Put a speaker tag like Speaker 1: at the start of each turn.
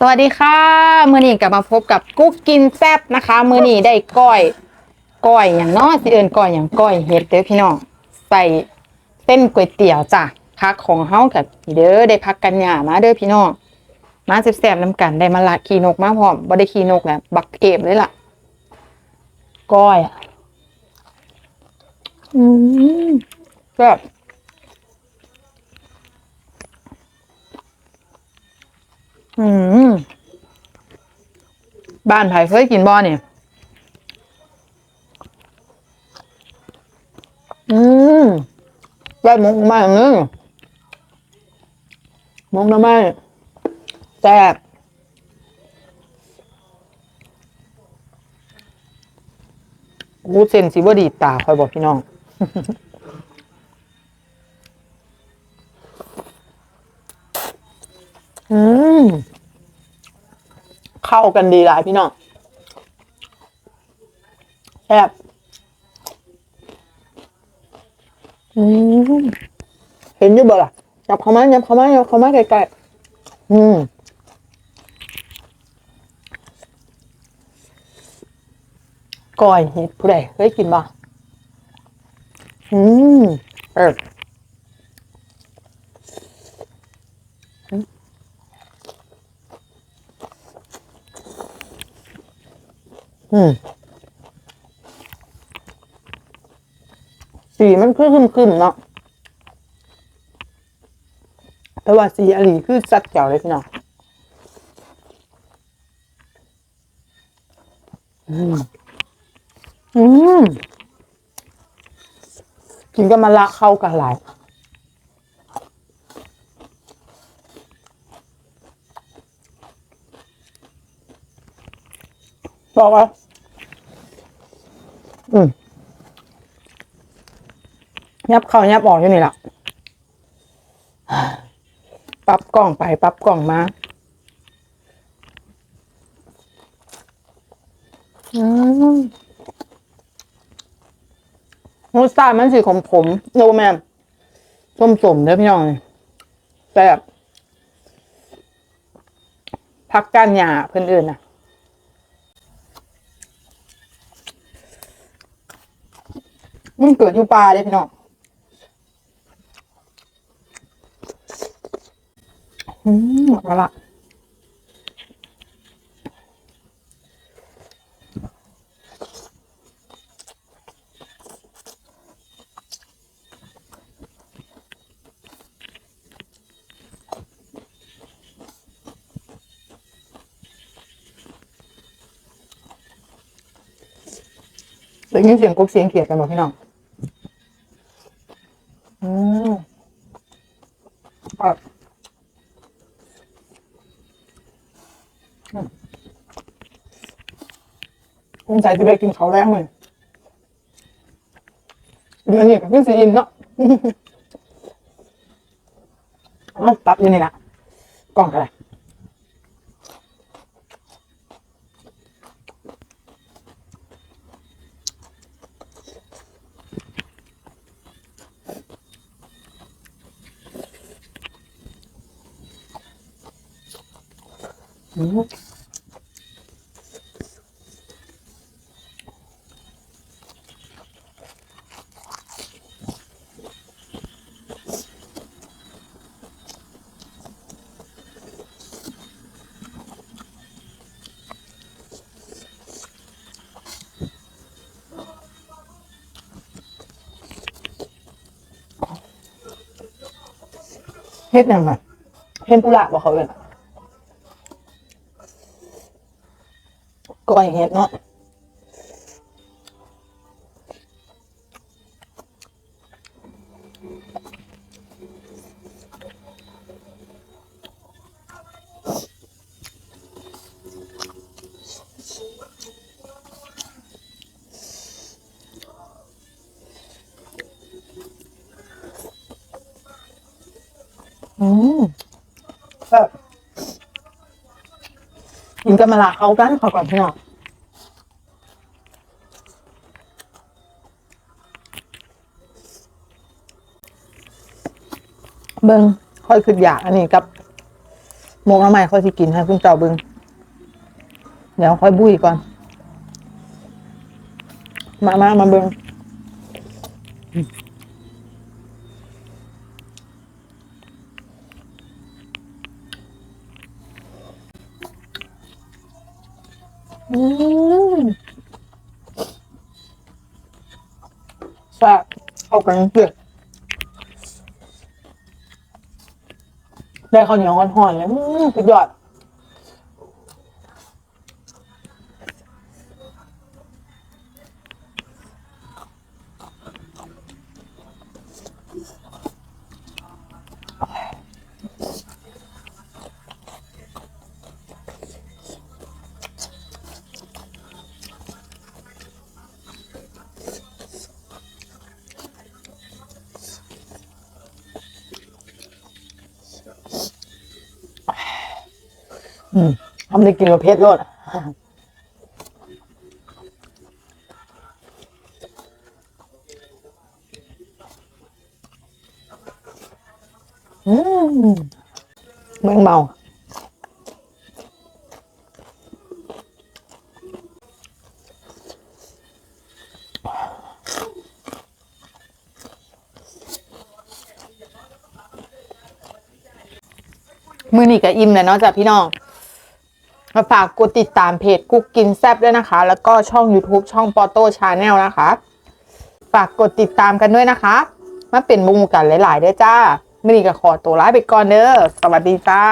Speaker 1: สวัสดีค่ะ มือนี้กลับมาพบกับกุ๊กกินแซบนะคะ มือนี้ได้ก้อยก้อยอย่างน้อสิเอิญก้อยอย่างก้อยเห็ดเด้อพี่น้องใส่เส้นก๋วยเตี๋ยวจ้ะพักของเฮากับเด้อได้พักกันหยามาเด้อพี่น้องมาแซ่บๆน้ำกันได้มาละขี่นกมาพร้อมบ่ได้ขี่นกแหละบักเก็บเลยล่ะ ก้อยอะอืมแบบ อืมบ้านไผ่เคยกินบ่เนี่ยอืมได้หมกมาอย่างนึงหมกน้ำไม้แซ่บกูเซนสิบ่ดีดตาคอยบอกพี่น้องอืม เข้ากันดีหลายพี่น้องแซ่บอืมเห็นอยู่บ่ล่ะยับเข้ามายับเข้ามายับเข้ามาใกลๆอืมก้อยเห็ดผู้ใดเคยกินบ่อืมเออ อืมสีมันคือคึมๆเนาะแต่ว่าสีอลีคือสัดแจ๋วเลยพี่น้องอืมอืมกินก็มาละเข้ากันหลายบอกว่า อืมยับเข้ายับออกอยู่นี่แหละปรับกล้องไปปรับกล้องมาอืมรสชาติมันสีขมขมโนแมนส้มสมเด้อพี่น้องแต่พักก้านหญ้าเพื่อนอื่นน่ะ มันเกิดอยู่ป่าเด้พี่น้องอืมเอาละได้ยินเสียงกบเสียงเขียดกันหมดพี่น้อง อืม อะคงใส่จะไปกินเขาวแรงเลยเดี๋ยวนี้ก็คือสีอินเนาะเอาตับอยู่นี่ละกล่องอะไร อืมเฮ็ดยังไงเห็นปุระบอ กเขาเลยก้อยเฮ็ดเนาะอืมแบบ กินกันมาละเขากันเขาก่อนพี่น้องเบิ้งค่อยขึ้นอยากอันนี้กับหมกน้ำใหม่ค่อยสิกินให้คุณเจ้าเบึงเดี๋ยวค่อยบุยก่อน มามามาเบึง อืมแซ่บเข้ากันเกลือได้ข้าวเหนียวอ่อนๆเลยอืมสุดยอด ทำได้กินกับเพชรรสอืมแมงเมามือนี่ก็อิ่มแล้วเนาะจ้ะพี่น้อง มาฝากกดติดตามเพจกุ๊กกินแซบด้วยนะคะ แล้วก็ช่อง YouTube ช่องปอโต้ชาแนลนะคะ ฝากกดติดตามกันด้วยนะคะ มาเป็นมุมกันหลายๆด้วยจ้าไม่นีก็ขอตัวลาไปก่อนเด้อสวัสดีจ้า